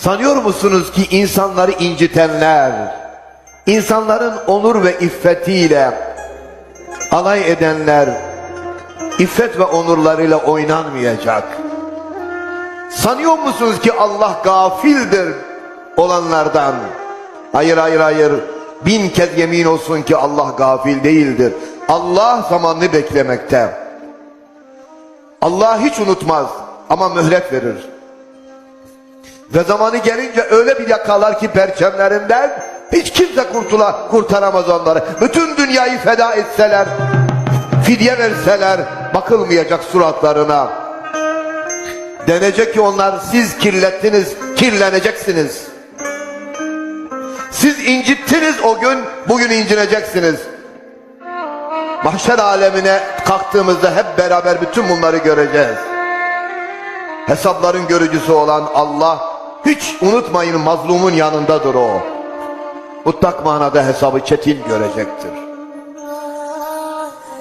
Sanıyor musunuz ki insanları incitenler, insanların onur ve iffetiyle alay edenler, iffet ve onurlarıyla oynanmayacak. Sanıyor musunuz ki Allah gafildir olanlardan? Hayır hayır hayır. Bin kez yemin olsun ki Allah gafil değildir. Allah zamanını beklemekte. Allah hiç unutmaz ama mühlet verir. Ve zamanı gelince öyle bir yakalar ki perçemlerinden hiç kimse kurtula, kurtaramaz onları. Bütün dünyayı feda etseler, fidye verseler bakılmayacak suratlarına. Denecek ki onlar siz kirlettiniz, kirleneceksiniz. Siz incittiniz o gün, bugün incineceksiniz. Mahşer alemine kalktığımızda hep beraber bütün bunları göreceğiz. Hesapların görücüsü olan Allah hiç unutmayın mazlumun yanındadır o. Mutlak manada hesabı çetin görecektir.